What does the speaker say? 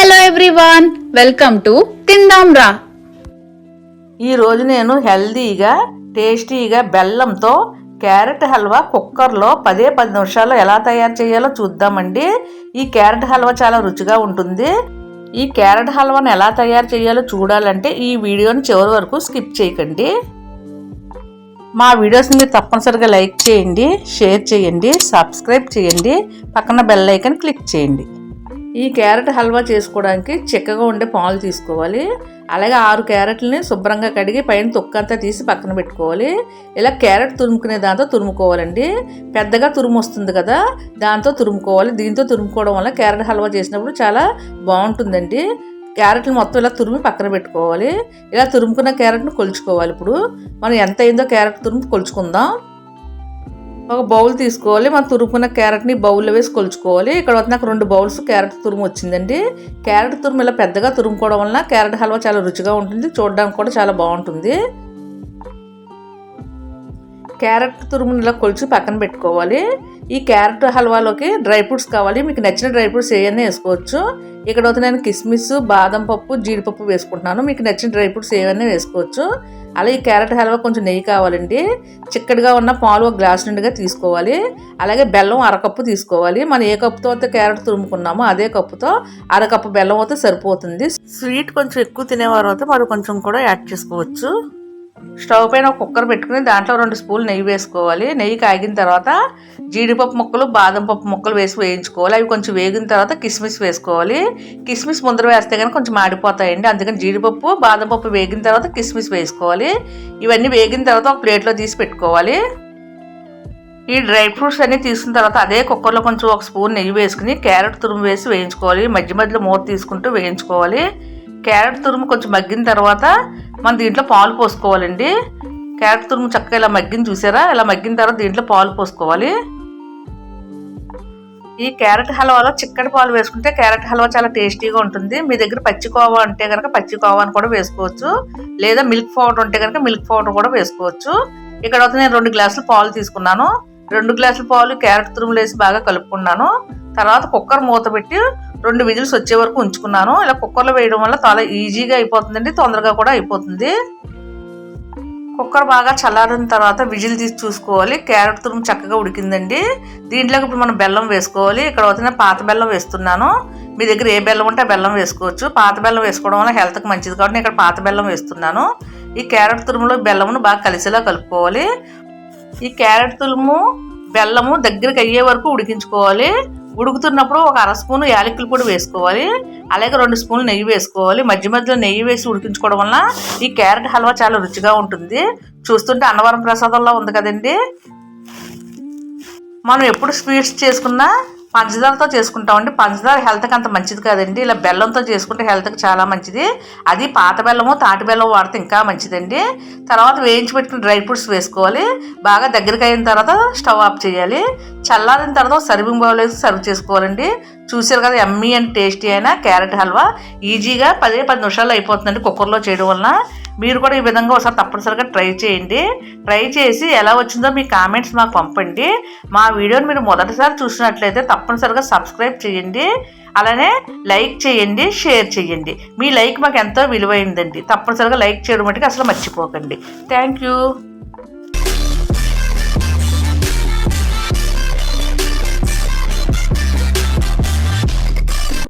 Hello everyone welcome to తిందాం రా ఈ రోజు నేను హెల్దీగా టేస్టీగా బెల్లంతో క్యారెట్ హల్వా కుక్కర్లో పదే పది నిమిషాల్లో ఎలా తయారు చేయాలో చూద్దామండి. ఈ క్యారెట్ హల్వా చాలా రుచిగా ఉంటుంది. ఈ క్యారెట్ హల్వాను ఎలా తయారు చేయాలో చూడాలంటే ఈ వీడియోని చివరి వరకు స్కిప్ చేయకండి. మా వీడియోస్ని మీరు తప్పనిసరిగా లైక్ చేయండి షేర్ చేయండి సబ్స్క్రైబ్ చేయండి పక్కన బెల్ ఐకన్ క్లిక్ చేయండి. ఈ క్యారెట్ హల్వా చేసుకోవడానికి చిక్కగా ఉండే పాలు తీసుకోవాలి. అలాగే ఆరు క్యారెట్లని శుభ్రంగా కడిగి పైన తొక్కంతా తీసి పక్కన పెట్టుకోవాలి. ఇలా క్యారెట్ తురుముకునే దాంతో తురుముకోవాలండి. పెద్దగా తురుము వస్తుంది కదా దాంతో తురుముకోవాలి. దీంతో తురుముకోవడం వల్ల క్యారెట్ హల్వా చేసినప్పుడు చాలా బాగుంటుందండి. క్యారెట్లు మొత్తం ఇలా తురిమి పక్కన పెట్టుకోవాలి. ఇలా తురుముకున్న క్యారెట్ను కొలుచుకోవాలి. ఇప్పుడు మనం ఎంత అయిందో క్యారెట్ తురుము కొలుచుకుందాం. ఒక బౌల్ తీసుకోవాలి. మనం తురుముకున్న క్యారెట్ని బౌల్లో వేసి కొలుచుకోవాలి. ఇక్కడ వద్ద నాకు రెండు బౌల్స్ క్యారెట్ తురుము వచ్చిందండి. క్యారెట్ తురుము ఇలా పెద్దగా తురుముకోవడం వలన క్యారెట్ హల్వా చాలా రుచిగా ఉంటుంది. చూడడానికి కూడా చాలా బాగుంటుంది. క్యారెట్ తురుముని ఇలా కొలిచి పక్కన పెట్టుకోవాలి. ఈ క్యారెట్ హల్వాలోకి డ్రై ఫ్రూట్స్ కావాలి. మీకు నచ్చిన డ్రై ఫ్రూట్స్ ఏవైనా వేసుకోవచ్చు. ఇక్కడ వద్ద నేను కిస్మిస్ బాదం పప్పు జీడిపప్పు వేసుకుంటున్నాను. మీకు నచ్చిన డ్రై ఫ్రూట్స్ ఏవైనా వేసుకోవచ్చు. అలాగే ఈ క్యారెట్ హల్వా కొంచెం నెయ్యి కావాలండి. చిక్కడిగా ఉన్న పాలు ఒక గ్లాస్ నుండిగా తీసుకోవాలి. అలాగే బెల్లం అరకప్పు తీసుకోవాలి. మనం ఏ కప్పుతో అయితే క్యారెట్ తురుముకున్నామో అదే కప్పుతో అరకప్పు బెల్లం అయితే సరిపోతుంది. స్వీట్ కొంచెం ఎక్కువ తినేవారు అయితే మరి కొంచెం కూడా యాడ్ చేసుకోవచ్చు. స్టవ్ పైన ఒక కుక్కర్ పెట్టుకుని దాంట్లో రెండు స్పూన్లు నెయ్యి వేసుకోవాలి. నెయ్యి కాగిన తర్వాత జీడిపప్పు ముక్కలు బాదం పప్పు ముక్కలు వేసి వేయించుకోవాలి. అవి కొంచెం వేగిన తర్వాత కిస్మిస్ వేసుకోవాలి. కిస్మిస్ ముందర వేస్తే కానీ కొంచెం మాడిపోతాయండి అందుకని జీడిపప్పు బాదం పప్పు వేగిన తర్వాత కిస్మిస్ వేసుకోవాలి. ఇవన్నీ వేగిన తర్వాత ఒక ప్లేట్లో తీసి పెట్టుకోవాలి. ఈ డ్రై ఫ్రూట్స్ అన్నీ తీసుకున్న తర్వాత అదే కుక్కర్లో కొంచెం ఒక స్పూన్ నెయ్యి వేసుకుని క్యారెట్ తురుము వేసి వేయించుకోవాలి. మధ్య మధ్యలో మూత తీసుకుంటూ వేయించుకోవాలి. క్యారెట్ తురుము కొంచెం మగ్గిన తర్వాత మనం దీంట్లో పాలు పోసుకోవాలండి. క్యారెట్ తురుము చక్కగా ఇలా మగ్గిన చూసారా? ఇలా మగ్గిన తర్వాత దీంట్లో పాలు పోసుకోవాలి. ఈ క్యారెట్ హల్వాలో చిక్కటి పాలు వేసుకుంటే క్యారెట్ హల్వా చాలా టేస్టీగా ఉంటుంది. మీ దగ్గర పచ్చి కోవా కనుక పచ్చి కోవాని కూడా వేసుకోవచ్చు. లేదా మిల్క్ పౌడర్ ఉంటే కనుక మిల్క్ పౌడర్ కూడా వేసుకోవచ్చు. ఇక్కడ నేను రెండు గ్లాసులు పాలు తీసుకున్నాను. రెండు గ్లాసుల పాలు క్యారెట్ తురుములు వేసి బాగా కలుపుకున్నాను. తర్వాత కుక్కర్ మూత పెట్టి రెండు విజిల్స్ వచ్చే వరకు ఉంచుకున్నాను. ఇలా కుక్కర్లో వేయడం వల్ల చాలా ఈజీగా అయిపోతుందండి తొందరగా కూడా అయిపోతుంది. కుక్కర్ బాగా చల్లారిన తర్వాత విజిల్ తీసి చూసుకోవాలి. క్యారెట్ తురుము చక్కగా ఉడికిందండి. దీంట్లోకి ఇప్పుడు మనం బెల్లం వేసుకోవాలి. ఇక్కడ వచ్చిన పాత బెల్లం వేస్తున్నాను. మీ దగ్గర ఏ బెల్లం ఉంటే ఆ బెల్లం వేసుకోవచ్చు. పాత బెల్లం వేసుకోవడం వల్ల హెల్త్కి మంచిది. కాబట్టి నేను ఇక్కడ పాత బెల్లం వేస్తున్నాను. ఈ క్యారెట్ తురుములో బెల్లమును బాగా కలిసేలా కలుపుకోవాలి. ఈ క్యారెట్ తులుము బెల్లము దగ్గరికి అయ్యే వరకు ఉడికించుకోవాలి. ఉడుకుతున్నప్పుడు ఒక అర స్పూన్ యాలకులు పొడి వేసుకోవాలి. అలాగే రెండు స్పూన్లు నెయ్యి వేసుకోవాలి. మధ్య మధ్యలో నెయ్యి వేసి ఉడికించుకోవడం వల్ల ఈ క్యారెట్ హల్వా చాలా రుచిగా ఉంటుంది. చూస్తుంటే అన్నవరం ప్రసాదంలో ఉంది కదండి. మనం ఎప్పుడు స్వీట్స్ చేసుకున్నా పంచదారతో చేసుకుంటామండి పంచదార హెల్త్కి అంత మంచిది కాదండి. ఇలా బెల్లంతో చేసుకుంటే హెల్త్కి చాలా మంచిది. అది పాత బెల్లము తాటి బెల్లం వాడితే ఇంకా మంచిదండి. తర్వాత వేయించి పెట్టుకుని డ్రై ఫ్రూట్స్ వేసుకోవాలి. బాగా దగ్గరికి అయిన తర్వాత స్టవ్ ఆఫ్ చేయాలి. చల్లారిన తర్వాత సర్వింగ్ బౌల్ వేసి సర్వ్ చేసుకోవాలండి. చూసారు కదా ఎమ్మీ అండ్ టేస్టీ అయిన క్యారెట్ హల్వా. ఈజీగా పదే పది నిమిషాలు అయిపోతుందండి కుక్కర్లో చేయడం వలన. మీరు కూడా ఈ విధంగా ఒకసారి తప్పనిసరిగా ట్రై చేయండి. ట్రై చేసి ఎలా వచ్చిందో మీ కామెంట్స్ మాకు పంపండి. మా వీడియోని మీరు మొదటిసారి చూసినట్లయితే తప్పనిసరిగా సబ్స్క్రైబ్ చేయండి. అలానే లైక్ చేయండి షేర్ చేయండి. మీ లైక్ మాకు ఎంతో విలువైందండి. తప్పనిసరిగా లైక్ చేయడం మటుకు అసలు మర్చిపోకండి. Thank you.